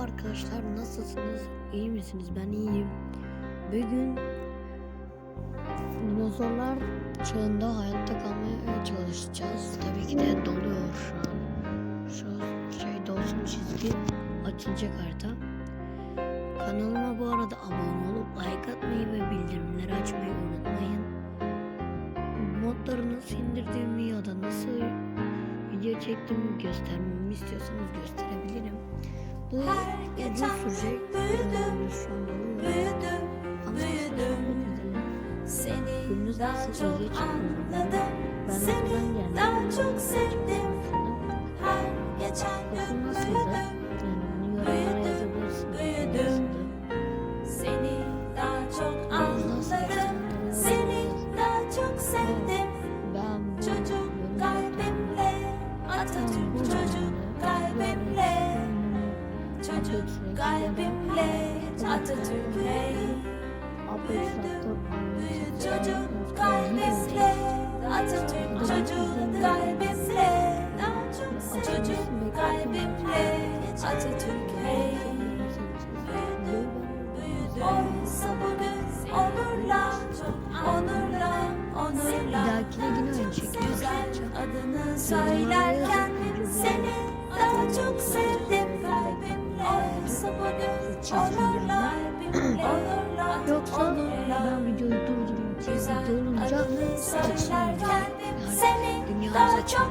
arkadaşlar nasılsınız? İyi misiniz? Ben iyiyim. Bugün dinozorlar çağında hayatta kalmaya çalışacağız. Tabii ki de doluyor şu an. Şu şey dolsun çizgi açılacak harita. Kanalıma bu arada abone olup like atmayı ve bildirimleri açmayı unutmayın. Modları nasıl indirdiğimi ya da nasıl video çektiğimi göstermemi istiyorsanız gösterebilirim. Bu sürecek. Şu an oluyor. Büyüdüm, Ama büyüdüm. sonra seni daha çok anladım. Seni daha çok sevdim. Her geçen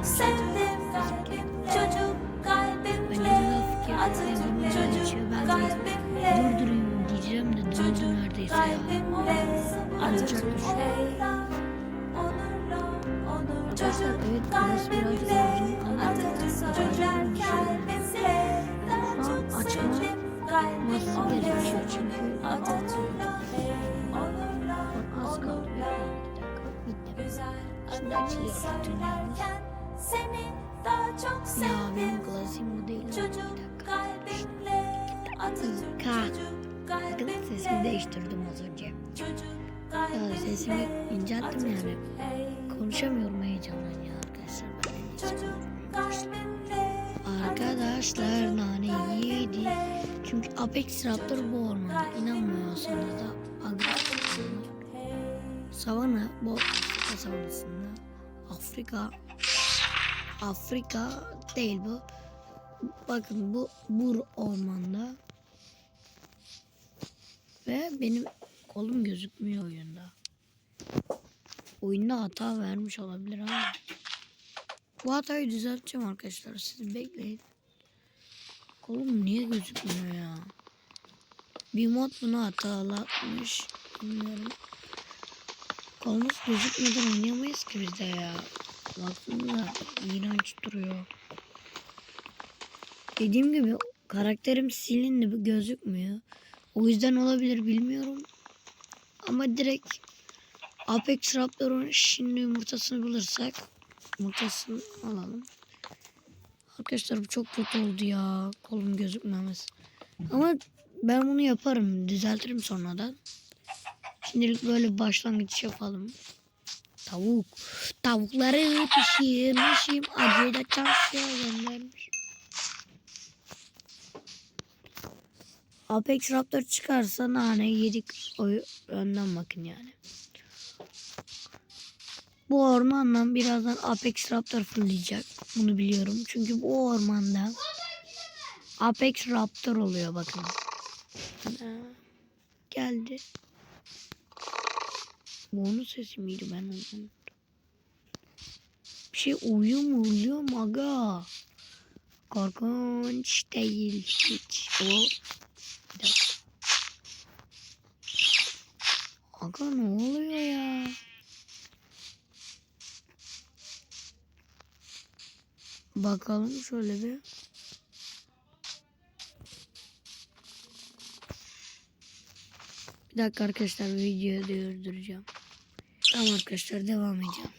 çok sevdim kalbimle. Çocuk kalbimle, Atatürk çocuk kalbimle. Durdurayım diyeceğim de durdu neredeyse ya. Atatürk Arkadaşlar evet burası birazcık uzun Nasıl kalbimle. gerekiyor çünkü az kaldı. Bir dakika bitti. Şimdi açılıyor söylerken seni daha çok Ya benim sevdim. klasiğim bu değil. Çocuk kalbimle Atatürk Ka. çocuk Bakın sesimi kalbimle değiştirdim az önce. Çocuk Ya kalbimle sesimi incelttim yani. Konuşamıyorum heyecandan ya arkadaşlar. Çocuk kalbimle Arkadaşlar nane yedi. Çünkü Apex Raptor bu ormanda. İnanmıyorsanız da Savana bu Afrika savanasında. Afrika Afrika değil bu. Bakın bu Bur ormanda. Ve benim kolum gözükmüyor oyunda. Oyunda hata vermiş olabilir ama. Bu hatayı düzelteceğim arkadaşlar. Siz bekleyin. Kolum niye gözükmüyor ya? Bir mod bunu hatalatmış. Bilmiyorum. Kolumuz gözükmeden oynayamayız ki biz de ya. Baktığımda iğrenç duruyor. Dediğim gibi karakterim silindi gözükmüyor. O yüzden olabilir bilmiyorum. Ama direkt Apex Raptor'un şimdi yumurtasını bulursak yumurtasını alalım. Arkadaşlar bu çok kötü oldu ya. Kolum gözükmemesi. Ama ben bunu yaparım. Düzeltirim sonradan. Şimdilik böyle başlangıç yapalım. Tavuk. Tavukları pişirmişim. Acıya da çarşıya göndermiş. Apex Raptor çıkarsa nane yedik. O önden bakın yani. Bu ormandan birazdan Apex Raptor fırlayacak. Bunu biliyorum. Çünkü bu ormanda Apex Raptor oluyor bakın. Geldi. Bu onun sesi miydi ben onu unuttum. Bir şey uyuyor mu uyuyor mu aga? Korkunç değil hiç. O. Aga ne oluyor ya? Bakalım şöyle bir. Bir dakika arkadaşlar videoyu durduracağım. Tamam arkadaşlar devam edeceğim.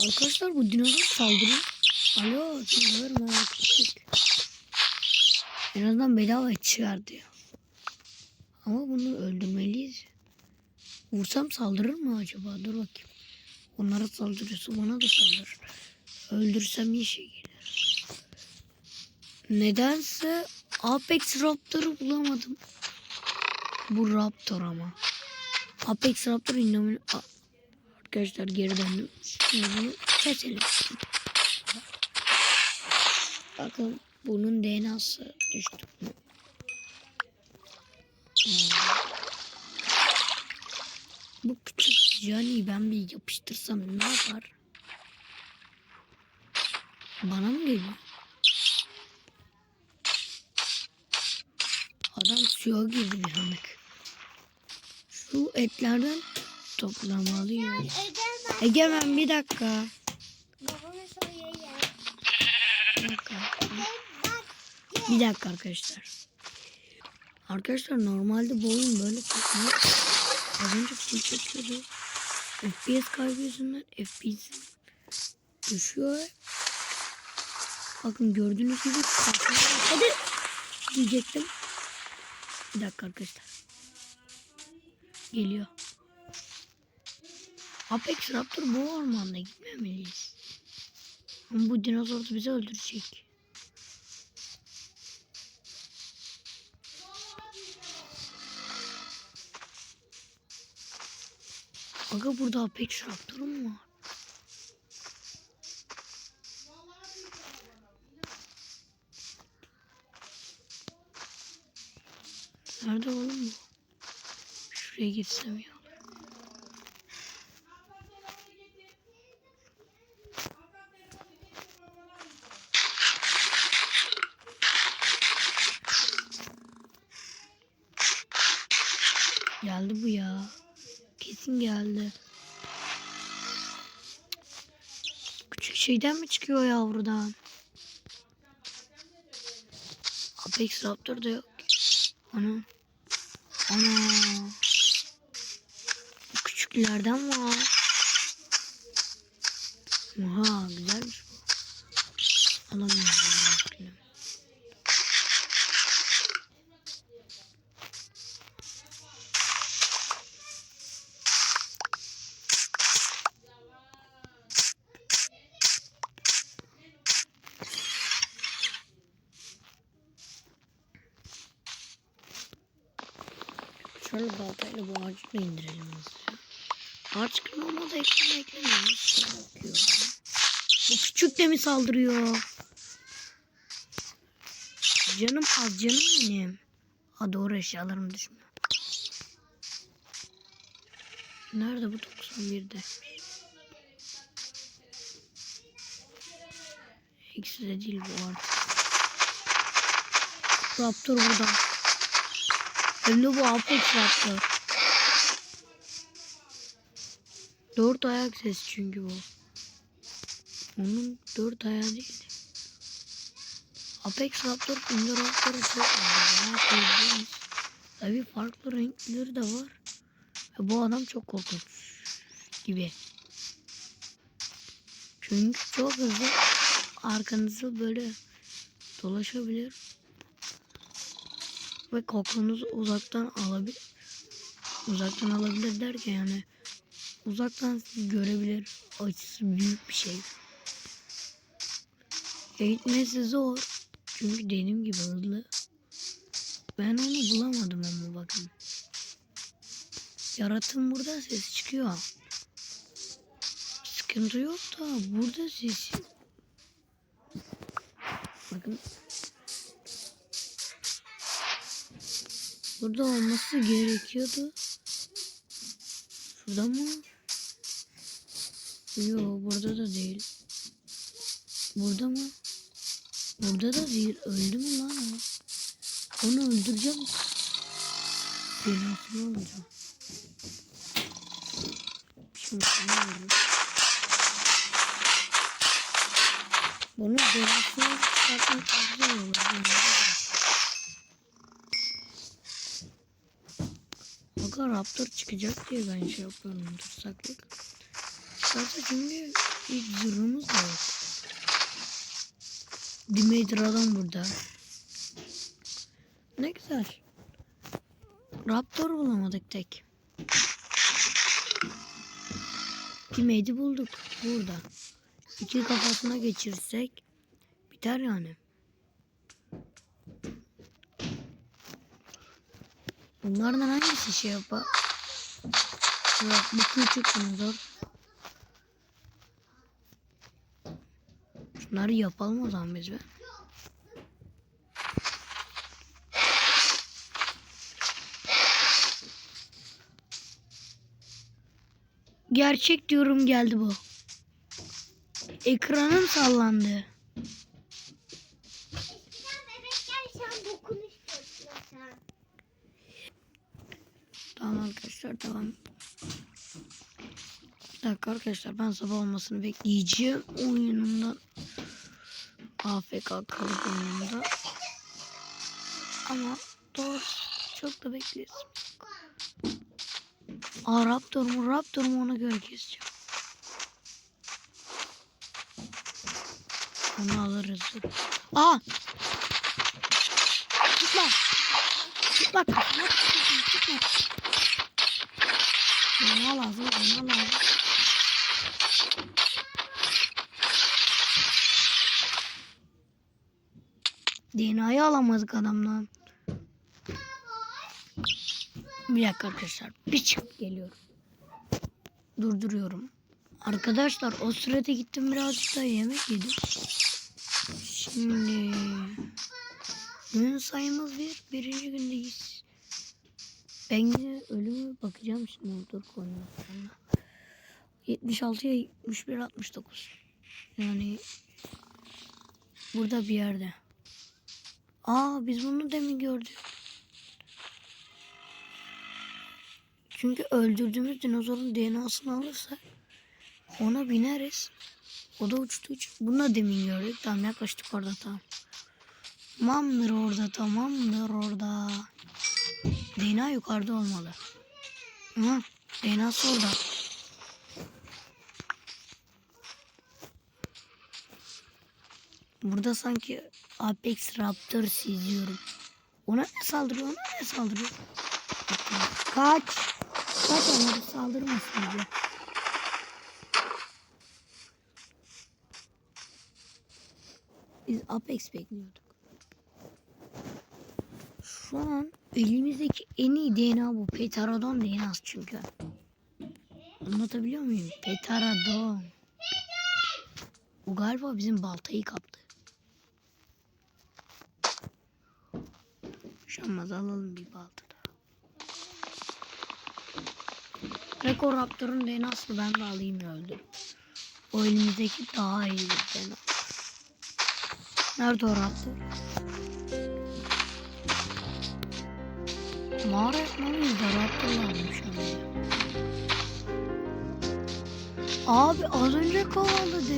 Arkadaşlar bu dinozor saldırıyor. Alo verme küçük. En azından bedava çıkardı ya. Ama bunu öldürmeliyiz. Vursam saldırır mı acaba? Dur bakayım. Onlara saldırıyorsa bana da saldırır. Öldürsem iyi şey gelir. Nedense Apex Raptor'u bulamadım. Bu Raptor ama. Apex Raptor Indomine... A- Arkadaşlar geri döndüm. Şimdi bunu keselim. Bakın bunun DNA'sı düştü. Hmm. Bu küçük Johnny'yi ben bir yapıştırsam ne yapar? Bana mı geliyor? Adam suya girdi bir anlık. Şu etlerden toplamalıyız. Egemen. Bir dakika. Bir dakika. Bir dakika arkadaşlar. Arkadaşlar normalde bu oyun böyle tutmuyor. Az önce film çekiyordu. FPS kaybı yüzünden FPS düşüyor. Bakın gördüğünüz gibi kafaya hadi diyecektim. Bir dakika arkadaşlar. Geliyor. Apex Raptor bu ormanda gitmemeliyiz. Ama bu dinozor da bizi öldürecek. Aga burada Apex Raptor mu var? Nerede oğlum bu? Şuraya gitsem ya. Geldi bu ya. Kesin geldi. Küçük şeyden mi çıkıyor yavrudan? Apex Raptor da yok. Ana. Ana. Bu Küçüklerden var. Oha güzelmiş bu. Alamıyorum. ben. Şöyle baltayla bu ağacı da indirelim hızlıca. Kırmama da ekleme eklemiyoruz. Bu küçük de mi saldırıyor? Canım az canım benim. Ha doğru eşyalarım düşmüyor. Nerede bu 91'de? İkisi de değil bu artık. Raptor burada. Hem de bu Apex Raptor. Dört ayak sesi çünkü bu. Onun dört ayağı değil. Apex Raptor, Indoraptor'u çok var. Tabii farklı renkleri de var. Ve bu adam çok korkunç gibi. Çünkü çok hızlı arkanızı böyle dolaşabilir ve kokunuzu uzaktan alabilir. Uzaktan alabilir derken yani uzaktan sizi görebilir. Açısı büyük bir şey. Eğitmesi zor. Çünkü dediğim gibi hızlı. Ben onu bulamadım ama bakın. Yaratım burada ses çıkıyor. Sıkıntı yok da burada ses. Bakın Burada olması gerekiyordu. Şurada mı? Yok burada da değil. Burada mı? Burada da değil. Öldü mü lan o? Onu öldüreceğim. Belasını olacağım. Ne olur? Bunu belasını çıkartmak güzel olur. Aga Raptor çıkacak diye ben şey yapıyorum tutsaklık. Zaten şimdi hiç zırhımız da yok. Dimitri adam burada. Ne güzel. Raptor bulamadık tek. Dimeydi bulduk burada. İki kafasına geçirsek biter yani. Bunlardan hangisi şey yapar? Yok, bu küçük dinozor. Şunları yapalım o zaman biz be. Gerçek diyorum geldi bu. Ekranım sallandı. Tamam arkadaşlar tamam. Bir dakika arkadaşlar ben sabah olmasını bekleyeceğim oyunumdan. AFK kalıp oyununda. Ama doğrusu çok da bekleriz. Aa Raptor mu Raptor mu ona göre keseceğim. Onu alırız. Aa! Çıkma! Çıkma! Çıkma! Çıkma! Bana lazım, bana lazım. DNA'yı alamadık adamdan. Bir dakika arkadaşlar. Bir çıkıp geliyorum. Durduruyorum. Arkadaşlar o sırada gittim birazcık da yemek yedim. Şimdi gün sayımız bir. Birinci gündeyiz. Ben yine ölüme bakacağım şimdi dur koordinatlarına. 76'ya 71 69. Yani burada bir yerde. Aa biz bunu demin gördük. Çünkü öldürdüğümüz dinozorun DNA'sını alırsak ona bineriz. O da uçtuğu için. Bunu da demin gördük. Tamam yaklaştık orada tamam. Tamamdır orada tamamdır orada. DNA yukarıda olmalı. Hı, DNA'sı orada. Burada sanki Apex Raptor izliyorum. Ona ne saldırıyor? Ona ne saldırıyor? Kaç. Kaç onları saldırmasın diye. Biz Apex bekliyorduk. Şu an elimizdeki en iyi DNA bu. Pterodon DNA'sı çünkü. Anlatabiliyor muyum? Pterodon. Bu galiba bizim baltayı kaptı. Şamaz alalım bir balta da. Rekor Raptor'un DNA'sını ben de alayım öldüm. O elimizdeki daha iyi bir DNA. Nerede o Raptor? Mağara yapmalıyız da Raptor an. Abi az önce kovaladı.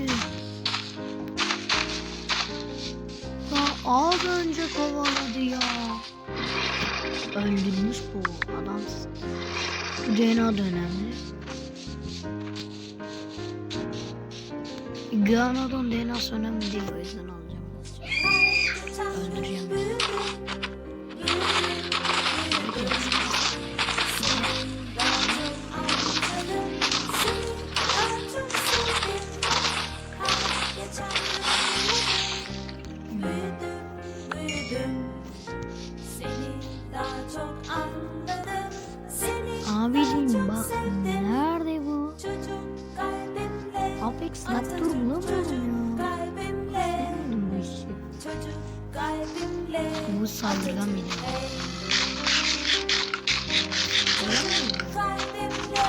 Ya az önce kovaladı ya. Öldürmüş bu adam. Bu DNA da önemli. Ganadon DNA'sı önemli değil o yüzden alacağım. Öldüreceğim. Bu saldırgan bir de. Çocuk kalbimle.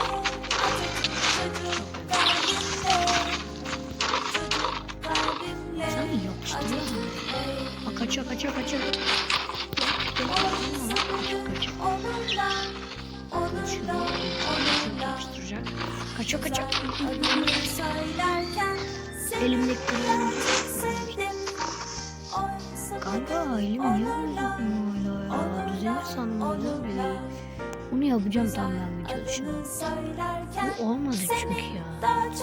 Atatürk çocuk kalbimle. Çocuk kalbimle. Sen yapıştırıyorsun. Bak kaçıyor kaçıyor kaçıyor. Kaçıyor kaçıyor. Elimdeki. Oysa Kanka elim niye hala ya? Düzelir sandım öyle bile. Bunu yapacağım tam adını söylerken Bu olmadı çünkü ya.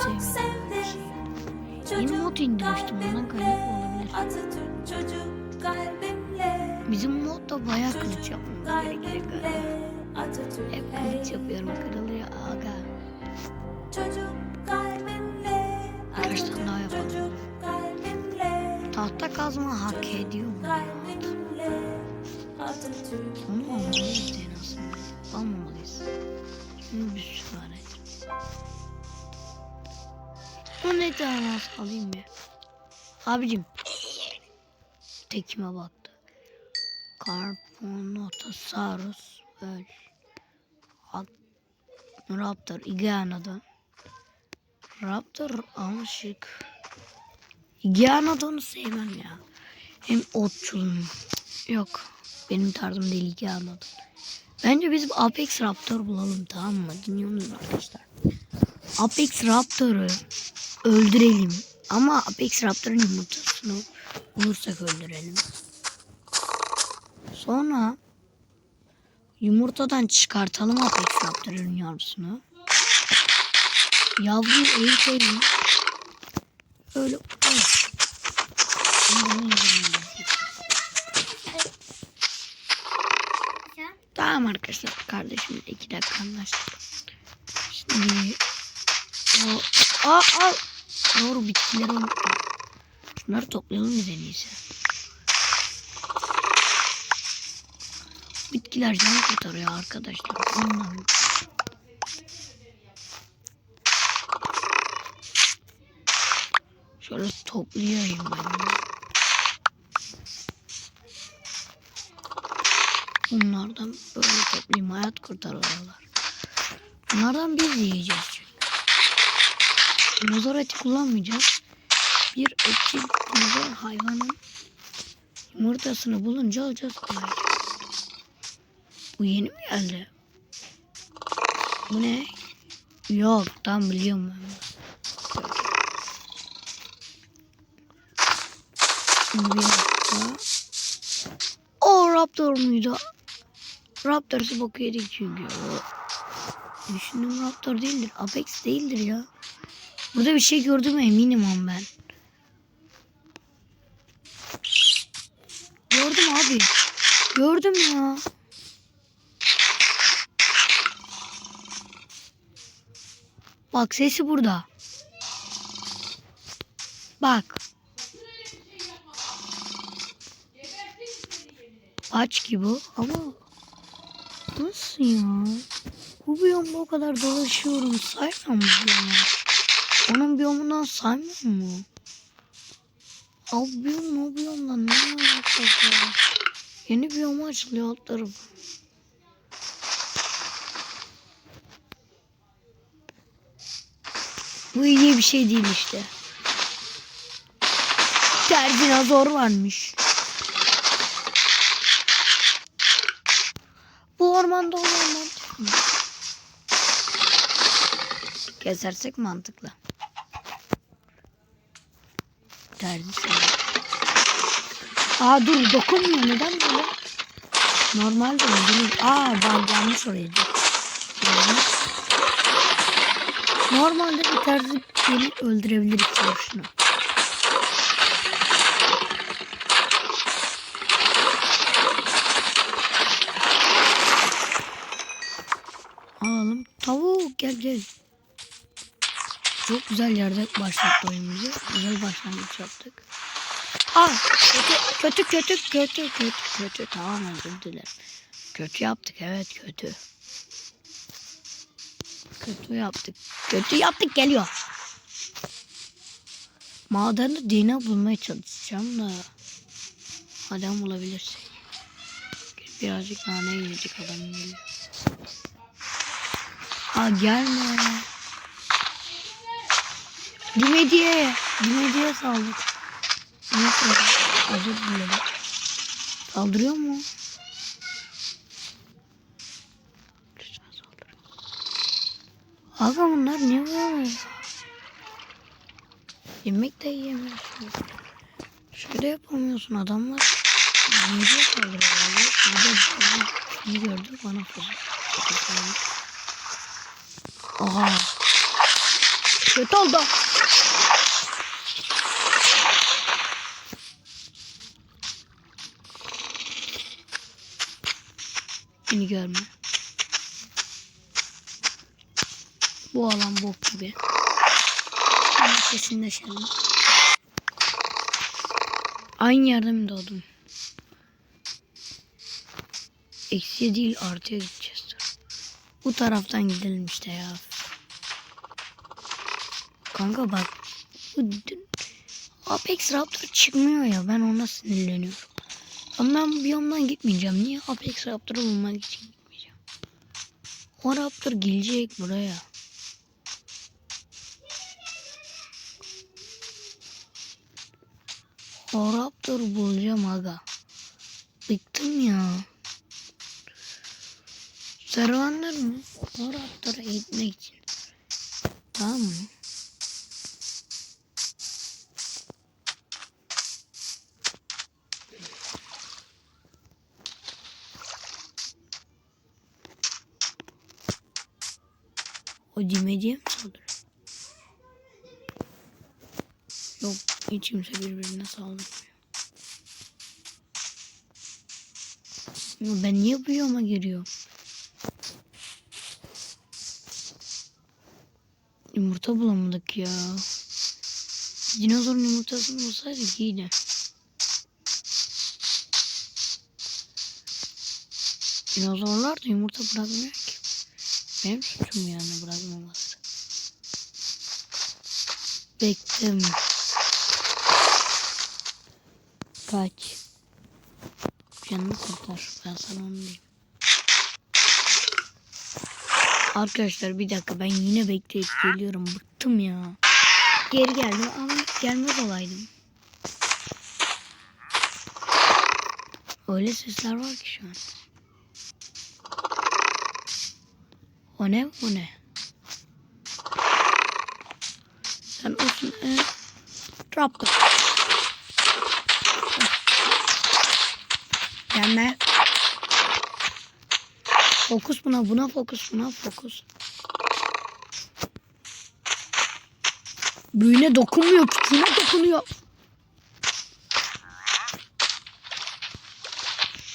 şeyi. Yeni mod indirmiştim ondan kaynaklı olabilir. Atatürk çocuk kalbimle. Bizim modda bayağı kılıç yapmam gerekiyor galiba. Hep kılıç yapıyorum kırılıyor aga. Çocuk kalbimle. Birkaç tane daha yapalım. Tahta kazma hak ediyor bu. Almamalıyız. O ne tane alayım ya. Abicim. Tekime baktı. Carponotosaurus. Öl. Raptor. Iguanodon. Raptor almışık. Iguanodon'u sevmem ya. Hem otçulum. Yok. Benim tarzım değil Iguanodon. Bence biz Apex Raptor bulalım tamam mı? Dinliyor musunuz arkadaşlar? Apex Raptor'u öldürelim. Ama Apex Raptor'un yumurtasını bulursak öldürelim. Sonra yumurtadan çıkartalım Apex Raptor'un yavrusunu. Yavruyu eğitelim. Öyle. öyle. Tamam arkadaşlar kardeşim iki dakika anlaştık. Şimdi o aa, aa. doğru bitkileri unuttum. Şunları toplayalım biz en iyisi. Bitkiler can kurtarıyor arkadaşlar. Ondan. Şöyle toplayayım ben. de. Bunlardan böyle toplayayım hayat kurtarıyorlar. Bunlardan biz yiyeceğiz çünkü. Dinozor eti kullanmayacağız. Bir etçi dinozor hayvanın yumurtasını bulunca alacağız. Bu yeni mi geldi? Bu ne? Yok tam biliyorum ben. bir dakika. O Raptor muydu? Raptor'sı boku yedik çünkü. Düşündüm Raptor değildir. Apex değildir ya. Burada bir şey gördüm eminim ama ben. Gördüm abi. Gördüm ya. Bak sesi burada. Bak. Aç ki bu ama nasıl ya? Bu biyomda o kadar dolaşıyorum saymam mı biyomu? Onun biyomundan saymam mı? Al biyom o biyomdan ne alakası var? Yeni biyoma açılıyor alt tarafı. Bu iyi bir şey değil işte. Terzinazor varmış. Ormanda mantıklı. Kesersek mantıklı. Terzi Aa dur dokunmuyor neden böyle? Normalde öldürür. Aa ben yanlış oraya. Normalde bir terzi beni öldürebilir iki şunu. Alalım. Tavuk gel gel. Çok güzel yerde başlattı oyun bizi. Güzel başlangıç yaptık. Aa kötü kötü kötü kötü kötü kötü. Tamam özür dilerim. Kötü yaptık evet kötü. Kötü yaptık. Kötü yaptık geliyor. Madende DNA bulmaya çalışacağım da. Adam bulabilirsek. Birazcık nane yiyecek adam geliyor. Aa gelme. Dimediye. Dimediye saldır? Özür dilerim. Saldırıyor mu? Aga bunlar ne böyle? Yemek de yiyemiyorsun. Şöyle yapamıyorsun adamlar. Dimediye saldırıyorlar. Burada bir şey gördü bana fazla. Aha. Kötü oldu. Beni görme. Bu alan bok gibi. Ben kesinleşelim. Aynı yerde mi doğdum? eksiye değil artıya gideceğiz. Bu taraftan gidelim işte ya. Kanka bak. Apex Raptor çıkmıyor ya. Ben ona sinirleniyorum. Ama ben biyomdan gitmeyeceğim. Niye Apex Raptor'u bulmak için gitmeyeceğim? O Raptor gelecek buraya. O Raptor bulacağım aga. Bıktım ya. Servanlar mı? O Raptor'a gitmek için. Tamam mı? O dimediye mi? Yok hiç kimse birbirine saldırmıyor. Ben niye bu yoma giriyorum? Yumurta bulamadık ya. Dinozorun yumurtasını bulsaydık iyiydi. Dinozorlar da yumurta bırakmıyor. Benim suçum yani bırakmaması. Bekledim. Kaç. Canını kurtar. Ben sana onu diyeyim. Arkadaşlar bir dakika ben yine bekleyip geliyorum. Bıktım ya. Geri geldim ama gelmez olaydım. Öyle sesler var ki şu an. O ne? O ne? Sen olsun. E, Raptor. Gelme. Fokus buna, buna fokus, buna fokus. Büyüğüne dokunmuyor, küçüğüne dokunuyor.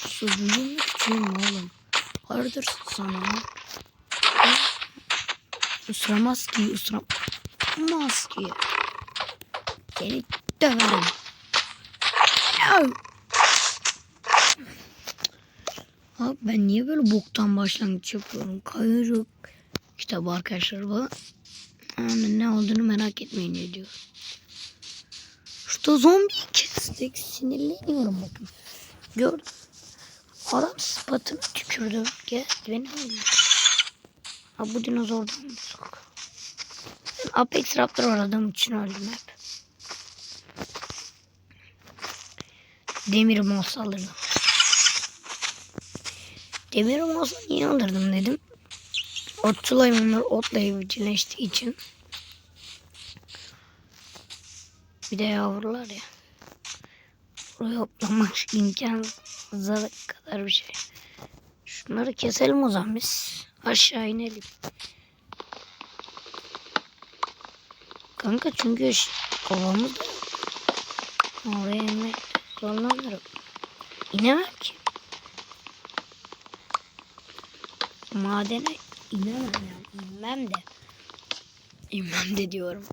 Küçüğün mü oğlum? Hayırdır sana? Isıramaz ki, ısıramaz ki. Seni döverim. Au! Abi ben niye böyle boktan başlangıç yapıyorum? Kayırık kitabı arkadaşlar bu. Yani ne olduğunu merak etmeyin ne diyor. Şurada zombi kestik. Sinirleniyorum bakın. Gördüm. Adam spatını tükürdü. Gel beni öldürdü. Ha bu dinozordan mı sok? Ben Apex Raptor aradığım için öldüm hep. Demir moss alırdım. Demir moss'u niye alırdım dedim. Otçul hayvanlar otla evcilleştiği için. Bir de yavrular ya. Burayı hoplamak imkansıza kadar bir şey. Şunları keselim o zaman biz. Aşağı inelim. Kanka çünkü kovamız da. Oraya inmek zorlanırım. İnemem ki. Madene inemem yani. İnmem de. İnmem de diyorum.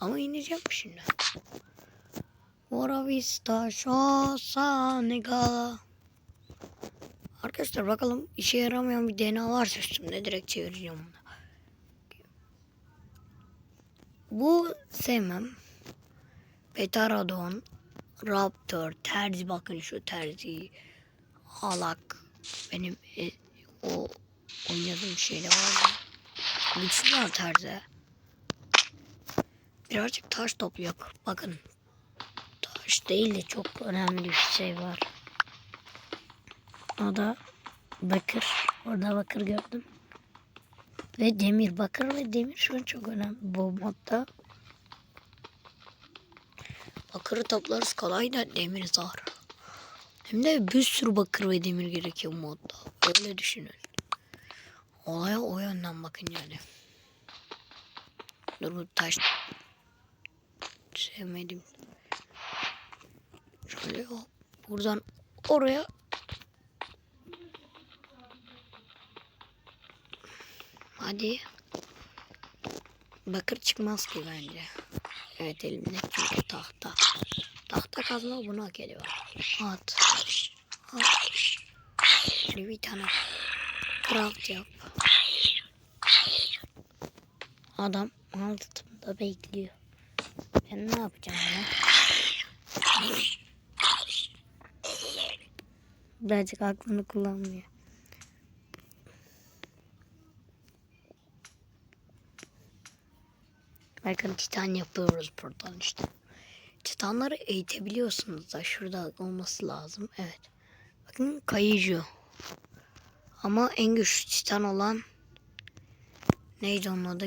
Ama ineceğim şimdi. Ora vista şosa negala. Arkadaşlar bakalım işe yaramayan bir DNA varsa üstümde direkt çevireceğim bunu. Bu sevmem. Pterodon, Raptor, terzi bakın şu terzi. Halak. Benim e, o oynadığım şeyde vardı. Güçlü var terzi. Birazcık taş topluyor. Bakın. Taş değil de çok önemli bir şey var. O da bakır. Orada bakır gördüm. Ve demir. Bakır ve demir şu an çok önemli bu modda. Bakırı toplarız kolay da demir zor. Hem de bir sürü bakır ve demir gerekiyor modda. Öyle düşünün. Olaya o yönden bakın yani. Dur bu taş sevmedim. Şöyle hop, buradan oraya Hadi. Bakır çıkmaz ki bence. Evet elimde çünkü tahta. Tahta kazma bunu hak ediyor. At. At. Şöyle bir tane craft yap. Adam altında bekliyor. Ben ne yapacağım ya? Birazcık aklını kullanmıyor. Bakın titan yapıyoruz buradan işte. Titanları eğitebiliyorsunuz da şurada olması lazım. Evet. Bakın kayıcı. Ama en güçlü titan olan neydi onun adı?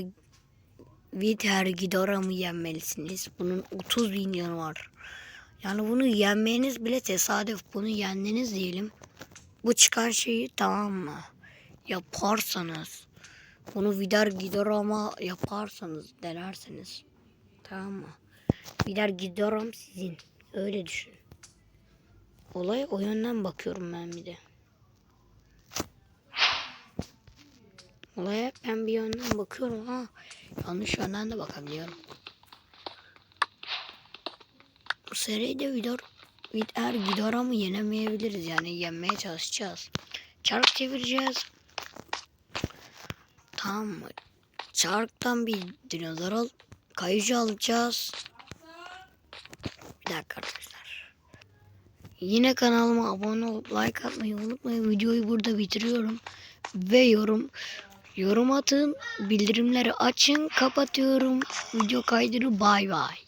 Viter Ghidorah'ı yenmelisiniz. Bunun 30 bin yanı var. Yani bunu yenmeniz bile tesadüf. Bunu yendiniz diyelim. Bu çıkan şeyi tamam mı? Yaparsanız. Bunu Vidar Ghidorah'ıma yaparsanız denerseniz. Tamam mı? Vidar Ghidorah'ım sizin. Öyle düşün. Olaya o yönden bakıyorum ben bir de. Olaya ben bir yönden bakıyorum ha. Yanlış yönden de bakabiliyorum. Bu seride Vidar Vidar Ghidorah'ımı yenemeyebiliriz yani yenmeye çalışacağız. Çark çevireceğiz. Tamam mı? Çarktan bir dinozor al. Kayıcı alacağız. Bir dakika arkadaşlar. Yine kanalıma abone olup like atmayı unutmayın. Videoyu burada bitiriyorum. Ve yorum yorum atın. Bildirimleri açın. Kapatıyorum. Video kaydını bay bay.